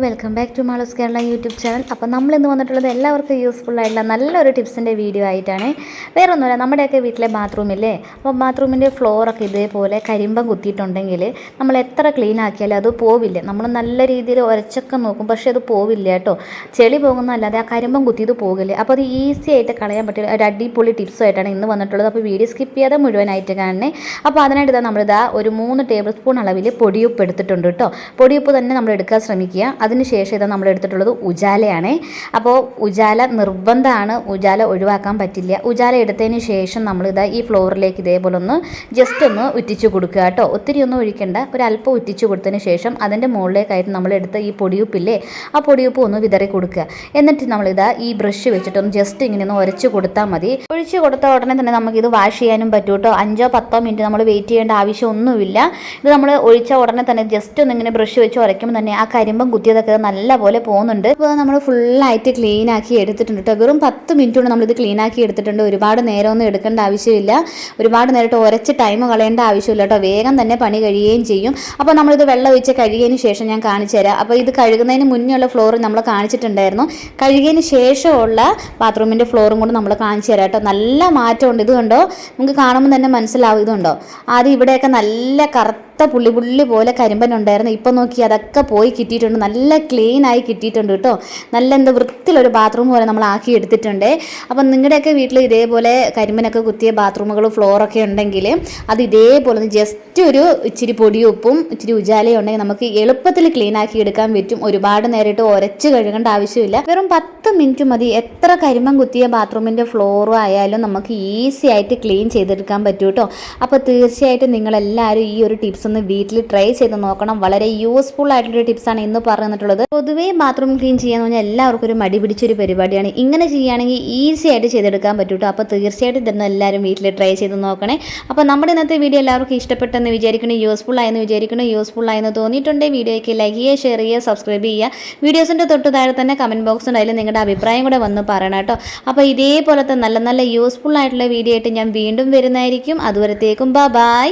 Welcome back to Malas Kerala YouTube channel അപ്പോൾ നമ്മൾ ഇന്ന് വന്നിട്ടുള്ളത് എല്ലാവർക്കും യൂസ്ഫുൾ ആയിട്ടുള്ള നല്ലൊരു ടിപ്സിന്റെ വീഡിയോ ആയിട്ടാണ്. വേറെ ഒന്നുമില്ല നമ്മുടെയൊക്കെ വീട്ടിലെ ബാത്റൂമില്ലേ അപ്പോൾ ബാത്റൂമിന്റെ ഫ്ലോറൊക്കെ ഇതേപോലെ കരിമ്പം കുത്തിയിട്ടുണ്ടെങ്കിൽ നമ്മൾ എത്ര ക്ലീൻ ആക്കിയാലും അത് പോവില്ല. നമ്മൾ നല്ല രീതിയിൽ ഉരച്ചൊക്കെ നോക്കും പക്ഷേ അത് പോവില്ല കേട്ടോ. ചെളി പോകുന്നതല്ലാതെ ആ കരിമ്പം കുത്തിയത് പോകില്ല. അപ്പോൾ അത് ഈസി ആയിട്ട് കളയാൻ പറ്റിയ ഒരു അടിപൊളി ടിപ്സുമായിട്ടാണ് ഇന്ന് വന്നിട്ടുള്ളത്. അപ്പോൾ വീഡിയോ സ്കിപ്പ് ചെയ്യാതെ മുഴുവനായിട്ട് കാണണേ. അപ്പോൾ അതിനായിട്ട് ഇതാ നമ്മളിതാ ഒരു മൂന്ന് ടേബിൾ സ്പൂൺ അളവിൽ പൊടിയുപ്പ് എടുത്തിട്ടുണ്ട് കേട്ടോ. പൊടിയുപ്പ് തന്നെ നമ്മൾ എടുക്കാൻ ശ്രമിക്കുക. അതിനുശേഷം ഇതാ നമ്മൾ എടുത്തിട്ടുള്ളത് ഉജാലയാണ്. അപ്പോൾ ഉജാല നിർബന്ധമാണ്. ഉജാല ഒഴിവാക്കാൻ പറ്റില്ല. ഉജാല എടുത്തതിന് ശേഷം നമ്മൾ ഇതാ ഈ ഫ്ലോറിലേക്ക് ഇതേപോലെ ഒന്ന് ജസ്റ്റ് ഒന്ന് ഉറ്റിച്ച് കൊടുക്കുക കേട്ടോ. ഒത്തിരി ഒന്നും ഒഴിക്കേണ്ട. ഒരു അല്പം ഉറ്റിച്ച് കൊടുത്തതിന് ശേഷം അതിന്റെ മുകളിലേക്കായിട്ട് നമ്മൾ എടുത്ത ഈ പൊടിയുപ്പില്ലേ? ആ പൊടിയുപ്പ് ഒന്ന് വിതറി കൊടുക്കുക. എന്നിട്ട് നമ്മളിതാ ഈ ബ്രഷ് വെച്ചിട്ടൊന്ന് ജസ്റ്റ് ഇങ്ങനെ ഒന്ന് ഉരച്ച് കൊടുത്താൽ മതി. ഒഴിച്ച് കൊടുത്ത ഉടനെ തന്നെ നമുക്കിത് വാഷ് ചെയ്യാനും പറ്റും കേട്ടോ. അഞ്ചോ പത്തോ മിനിറ്റ് നമ്മൾ വെയിറ്റ് ചെയ്യേണ്ട ആവശ്യമൊന്നുമില്ല. ഇത് നമ്മൾ ഒഴിച്ച ഉടനെ തന്നെ ജസ്റ്റ് ഒന്ന് ഇങ്ങനെ ബ്രഷ് വെച്ച് ഉരയ്ക്കുമ്പോൾ തന്നെ ആ കരിമ്പം കുത്തിയതൊക്കെ നല്ലപോലെ പോകുന്നുണ്ട്. ഇപ്പോൾ നമ്മൾ ഫുള്ളായിട്ട് ക്ലീൻ ആക്കി എടുത്തിട്ടുണ്ട് കേട്ടോ വെറും പത്ത് മിനിറ്റ് കൊണ്ട് നമ്മളിത് ക്ലീൻ ആക്കി എടുത്തിട്ടുണ്ട്. ഒരുപാട് നേരമൊന്നും എടുക്കേണ്ട ആവശ്യമില്ല. ഒരുപാട് നേരിട്ട് ഉരച്ച് ടൈം കളയേണ്ട ആവശ്യമില്ല കേട്ടോ വേഗം തന്നെ പണി കഴിയുകയും ചെയ്യും. അപ്പോൾ നമ്മളിത് വെള്ളം ഒഴിച്ച് കഴുകിയതിന് ശേഷം ഞാൻ കാണിച്ചു തരാം. അപ്പോൾ ഇത് കഴുകുന്നതിന് മുന്നേ ഉള്ള ഫ്ലോർ നമ്മൾ കാണിച്ചിട്ടുണ്ടായിരുന്നു. കഴുകിയതിന് ശേഷമുള്ള ബാത്റൂമിന്റെ ഫ്ലോറും കൊണ്ട് നമ്മൾ കാണിച്ചു തരാം കേട്ടോ നല്ല മാറ്റമുണ്ട്. ഇത് കണ്ടോ? നമുക്ക് കാണുമ്പോൾ തന്നെ മനസ്സിലാവും. ഇതുണ്ടോ ആദ്യം ഇവിടെയൊക്കെ നല്ല കറുത്ത പുള്ളി പുള്ളി പോലെ കരിമ്പൻ ഉണ്ടായിരുന്നു ഇപ്പം നോക്കി അതൊക്കെ പോയി കിട്ടിയിട്ടുണ്ട്. നല്ല ക്ലീൻ ആയി കിട്ടിയിട്ടുണ്ട് കേട്ടോ നല്ല എന്താ വൃത്തിയിലൊരു ബാത്റൂം പോലെ നമ്മൾ ആക്കി എടുത്തിട്ടുണ്ട്. അപ്പം നിങ്ങളുടെയൊക്കെ വീട്ടിൽ ഇതേപോലെ കരിമ്പനൊക്കെ കുത്തിയ ബാത്റൂമുകൾ ഫ്ലോറൊക്കെ ഉണ്ടെങ്കിൽ അത് ഇതേപോലെ ജസ്റ്റ് ഒരു ഇച്ചിരി പൊടിയുപ്പും ഇച്ചിരി ഉജാലയും ഉണ്ടെങ്കിൽ നമുക്ക് എളുപ്പത്തിൽ ക്ലീൻ ആക്കി എടുക്കാൻ പറ്റും. ഒരുപാട് നേരിട്ട് ഉരച്ച് കഴുകേണ്ട ആവശ്യമില്ല. വെറും പത്ത് മിനിറ്റ് മതി. എത്ര കരിമ്പൻ കുത്തിയ ബാത്റൂമിന്റെ ഫ്ലോറും ആയാലും നമുക്ക് ഈസി ആയിട്ട് ക്ലീൻ ചെയ്തെടുക്കാൻ പറ്റും കേട്ടോ അപ്പോൾ തീർച്ചയായിട്ടും നിങ്ങളെല്ലാവരും ഈ ഒരു ടിപ്സ് ഒന്ന് വീട്ടിൽ ട്രൈ ചെയ്ത് നോക്കണം. വളരെ യൂസ്ഫുൾ ആയിട്ടുള്ള ടിപ്സ് ആണ് ഇന്ന് പറഞ്ഞിട്ടുള്ളത് പൊതുവേ ബാത്റൂം ക്ലീൻ ചെയ്യാന്ന് പറഞ്ഞാൽ എല്ലാവർക്കും ഒരു മടി പിടിച്ചൊരു പരിപാടിയാണ്. ഇങ്ങനെ ചെയ്യുകയാണെങ്കിൽ ഈസി ആയിട്ട് ചെയ്തെടുക്കാൻ പറ്റും കേട്ടോ അപ്പോൾ തീർച്ചയായിട്ടും ഇതൊന്ന് എല്ലാവരും വീട്ടിൽ ട്രൈ ചെയ്ത് നോക്കണേ. അപ്പോൾ നമ്മുടെ ഇന്നത്തെ വീഡിയോ എല്ലാവർക്കും ഇഷ്ടപ്പെട്ടെന്ന് വിചാരിക്കണം യൂസ്ഫുൾ ആയെന്ന് വിചാരിക്കണം യൂസ്ഫുൾ ആയെന്ന് തോന്നിയിട്ടുണ്ടെങ്കിൽ വീഡിയോയ്ക്ക് ലൈക്ക് ചെയ്യുക ഷെയർ ചെയ്യുക സബ്സ്ക്രൈബ് ചെയ്യുക. വീഡിയോസിന്റെ തൊട്ട് താഴെ തന്നെ കമന്റ് ബോക്സ് ഉണ്ടായാലും നിങ്ങളുടെ അഭിപ്രായം കൂടെ വന്ന് പറയണം കേട്ടോ. അപ്പോൾ ഇതേപോലത്തെ നല്ല നല്ല യൂസ്ഫുൾ ആയിട്ടുള്ള വീഡിയോ ആയിട്ട് ഞാൻ വീണ്ടും വരുന്നതായിരിക്കും. അതുവരത്തേക്കും ബൈ